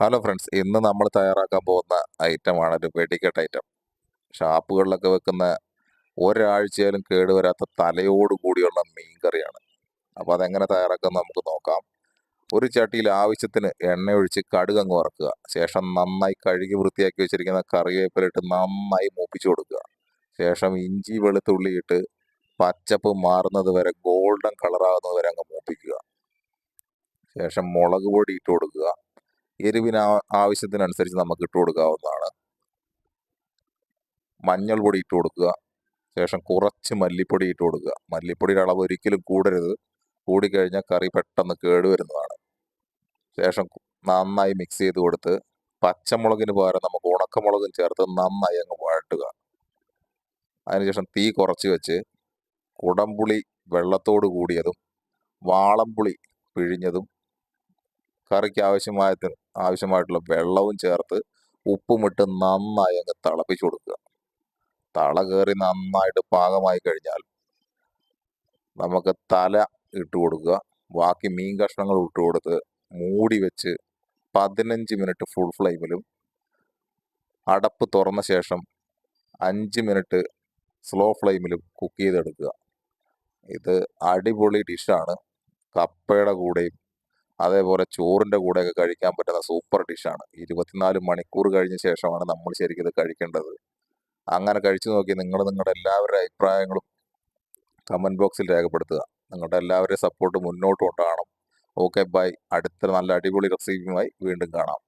Hello friends ഇന്ന് നമ്മൾ തയ്യാറാക്കാൻ പോകുന്ന ഐറ്റമാണ് ഒരു വെടിക്കെട്ട് ഐറ്റം ഷാപ്പുകളിലൊക്കെ വെക്കുന്ന ഒരാഴ്ചയാലും കേടുവരാത്ത തലയോട് കൂടിയുള്ള മീൻ കറിയാണ് അപ്പോൾ അതെങ്ങനെ തയ്യാറാക്കാമെന്ന് നമുക്ക് നോക്കാം. ഒരു ചട്ടിയിൽ ആവശ്യത്തിന് എണ്ണ ഒഴിച്ച് കടുക് അങ്ങ് വറക്കുക. ശേഷം നന്നായി കഴുകി വൃത്തിയാക്കി വെച്ചിരിക്കുന്ന കറിവേപ്പിലിട്ട് നന്നായി മൂപ്പിച്ചു കൊടുക്കുക. ശേഷം ഇഞ്ചി വെളുത്തുള്ളിയിട്ട് പച്ചപ്പ് മാറുന്നത് വരെ ഗോൾഡൻ കളറാകുന്നത് വരെ അങ്ങ് മൂപ്പിക്കുക. ശേഷം മുളക് പൊടി ഇട്ട് കൊടുക്കുക. എരിവിന് ആവശ്യത്തിനനുസരിച്ച് നമുക്ക് ഇട്ട് കൊടുക്കാവുന്നതാണ്. മഞ്ഞൾ പൊടി ഇട്ട് കൊടുക്കുക. ശേഷം കുറച്ച് മല്ലിപ്പൊടി ഇട്ട് കൊടുക്കുക. മല്ലിപ്പൊടിയുടെ അളവ് ഒരിക്കലും കൂടരുത്. കൂടിക്കഴിഞ്ഞാൽ കറി പെട്ടെന്ന് കേടുവരുന്നതാണ്. ശേഷം നന്നായി മിക്സ് ചെയ്ത് കൊടുത്ത് പച്ചമുളകിന് പകരം നമുക്ക് ഉണക്കമുളകും ചേർത്ത് നന്നായി അങ്ങ് വഴട്ടുക. അതിനുശേഷം തീ കുറച്ച് വെച്ച് കുടംപുളി വെള്ളത്തോട് കൂടിയതും വാളംപുളി പിഴിഞ്ഞതും കറിക്ക് ആവശ്യമായ ആവശ്യമായിട്ടുള്ള വെള്ളവും ചേർത്ത് ഉപ്പുമിട്ട് നന്നായി അങ്ങ് തിളപ്പിച്ചു കൊടുക്കുക. തള കയറി നന്നായിട്ട് പാകമായി കഴിഞ്ഞാൽ നമുക്ക് തല ഇട്ട് കൊടുക്കുക. ബാക്കി മീൻ കഷ്ണങ്ങൾ ഇട്ട് കൊടുത്ത് മൂടി വെച്ച് പതിനഞ്ച് മിനിറ്റ് ഫുൾ ഫ്ലെയിമിലും അടപ്പ് തുറന്ന ശേഷം അഞ്ച് മിനിറ്റ് സ്ലോ ഫ്ലെയിമിലും കുക്ക് ചെയ്തെടുക്കുക. ഇത് അടിപൊളി ഡിഷാണ് കപ്പയുടെ കൂടെയും അതേപോലെ ചോറിന്റെ കൂടെയൊക്കെ കഴിക്കാൻ പറ്റുന്ന സൂപ്പർ ഡിഷാണ്. ഇരുപത്തിനാല് മണിക്കൂർ കഴിഞ്ഞ ശേഷമാണ് നമ്മൾ ശരിക്കും ഇത് കഴിക്കേണ്ടത്. അങ്ങനെ കഴിച്ചു നോക്കി നിങ്ങൾ നിങ്ങളുടെ എല്ലാവരുടെ അഭിപ്രായങ്ങളും കമന്റ് ബോക്സിൽ രേഖപ്പെടുത്തുക. നിങ്ങളുടെ എല്ലാവരുടെയും സപ്പോർട്ട് മുന്നോട്ട് കൊണ്ടുപോകണം. ഓക്കെ ബൈ അടുത്ത നല്ല അടിപൊളി റെസിപ്പിയുമായി വീണ്ടും കാണാം.